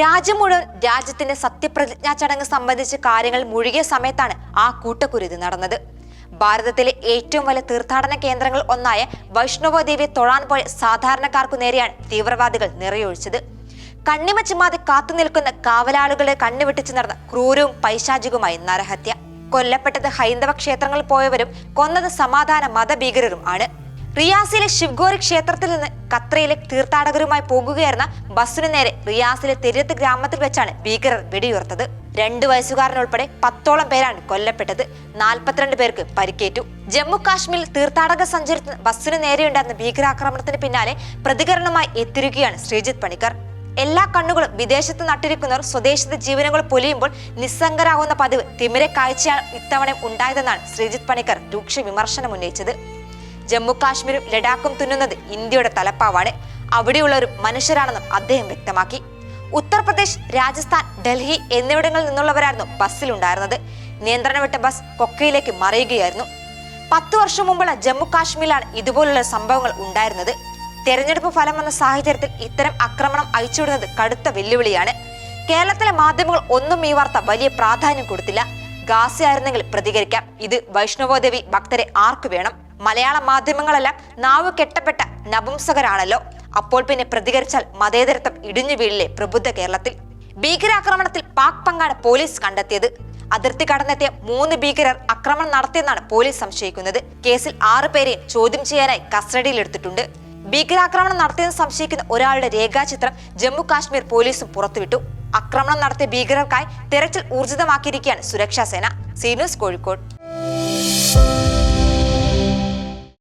രാജ്യം മുഴുവൻ രാജ്യത്തിന്റെ സത്യപ്രതിജ്ഞാ ചടങ്ങ് സംബന്ധിച്ച് കാര്യങ്ങൾ മുഴുകിയ സമയത്താണ് ആ കൂട്ടക്കുരുതി നടന്നത്. ഭാരതത്തിലെ ഏറ്റവും വലിയ തീർത്ഥാടന കേന്ദ്രങ്ങൾ ഒന്നായ വൈഷ്ണവദേവിയെ തൊഴാൻ പോയ സാധാരണക്കാർക്കു നേരെയാണ് തീവ്രവാദികൾ നിറയൊഴിച്ചത്. കണ്ണിമച്ചിമാതെ കാത്തു നിൽക്കുന്ന കാവലാളുകളെ കണ്ണുവെട്ടിച്ച് നടന്ന ക്രൂരവും പൈശാചികവുമായി നരഹത്യ. കൊല്ലപ്പെട്ടത് ഹൈന്ദവ ക്ഷേത്രങ്ങളിൽ പോയവരും കൊന്നത് സമാധാന മതഭീകരരും ആണ്. റിയാസിലെ ശിവ്ഗോരി ക്ഷേത്രത്തിൽ നിന്ന് ഖത്രയിലെ തീർത്ഥാടകരുമായി പോകുകയായിരുന്ന ബസ്സിനു നേരെ റിയാസിലെ തെരത്ത് ഗ്രാമത്തിൽ വെച്ചാണ് ഭീകരർ വെടിയുയർത്തത്. രണ്ടു വയസ്സുകാരനുൾപ്പെടെ പത്തോളം പേരാണ് കൊല്ലപ്പെട്ടത്. നാൽപ്പത്തിരണ്ട് പേർക്ക് പരിക്കേറ്റു. ജമ്മു കാശ്മീരിൽ തീർത്ഥാടക സഞ്ചരിക്കുന്ന ബസ്സിനു നേരെയുണ്ടായിരുന്ന ഭീകരാക്രമണത്തിന് പിന്നാലെ പ്രതികരണമായി എത്തിരിക്കുകയാണ് ശ്രീജിത് പണിക്കർ. എല്ലാ കണ്ണുകളും വിദേശത്ത് നട്ടിരിക്കുന്നവർ സ്വദേശത്തെ ജീവനങ്ങൾ പൊലിയുമ്പോൾ നിസ്സംഗരാകുന്ന പതിവ് തിമിരെ കാഴ്ചയാണ് ഇത്തവണ ഉണ്ടായതെന്നാണ് ശ്രീജിത് പണിക്കർ രൂക്ഷ വിമർശനം ഉന്നയിച്ചത്. ജമ്മു കാശ്മീരും ലഡാക്കും തുന്നുന്നത് ഇന്ത്യയുടെ തലപ്പാവാണ്. അവിടെയുള്ളവരും മനുഷ്യരാണെന്നും അദ്ദേഹം വ്യക്തമാക്കി. ഉത്തർപ്രദേശ് രാജസ്ഥാൻ ഡൽഹി എന്നിവിടങ്ങളിൽ നിന്നുള്ളവരായിരുന്നു ബസ്സിലുണ്ടായിരുന്നത്. നിയന്ത്രണം വിട്ട ബസ് കൊക്കയിലേക്ക് മറിയുകയായിരുന്നു. പത്തു വർഷം മുമ്പുള്ള ജമ്മു കാശ്മീരിലാണ് ഇതുപോലുള്ള സംഭവങ്ങൾ ഉണ്ടായിരുന്നത്. തെരഞ്ഞെടുപ്പ് ഫലം വന്ന സാഹചര്യത്തിൽ ഇത്തരം ആക്രമണം അയച്ചുവിടുന്നത് കടുത്ത വെല്ലുവിളിയാണ്. കേരളത്തിലെ മാധ്യമങ്ങൾ ഒന്നും ഈ വാർത്ത വലിയ പ്രാധാന്യം കൊടുത്തില്ല. ഗാസിയായിരുന്നെങ്കിൽ പ്രതികരിക്കാം. ഇത് വൈഷ്ണവോദേവി ഭക്തരെ ആർക്കു വേണം? മലയാള മാധ്യമങ്ങളെല്ലാം നാവ് കെട്ടപ്പെട്ട നപുംസകരാണല്ലോ. അപ്പോൾ പിന്നെ പ്രതികരിച്ചാൽ മതേതരത്വം ഇടിഞ്ഞു വീഴിലെ പ്രബുദ്ധ കേരളത്തിൽ? ഭീകരാക്രമണത്തിൽ പാക് പങ്കാണ് പോലീസ് കണ്ടെത്തിയത്. അതിർത്തി കടന്നെത്തിയ മൂന്ന് ഭീകരർ ആക്രമണം നടത്തിയെന്നാണ് പോലീസ് സംശയിക്കുന്നത്. കേസിൽ ആറു പേരെയും ചോദ്യം ചെയ്യാനായി കസ്റ്റഡിയിലെടുത്തിട്ടുണ്ട്. ഭീകരാക്രമണം നടത്തിയെന്ന് സംശയിക്കുന്ന ഒരാളുടെ രേഖാചിത്രം ജമ്മു കാശ്മീർ പോലീസും പുറത്തുവിട്ടു. ആക്രമണം നടത്തിയ ഭീകരർക്കായി തെരച്ചിൽ ഊർജിതമാക്കിയിരിക്കുകയാണ് സുരക്ഷാ സേന. സീനൂസ് കോഴിക്കോട്.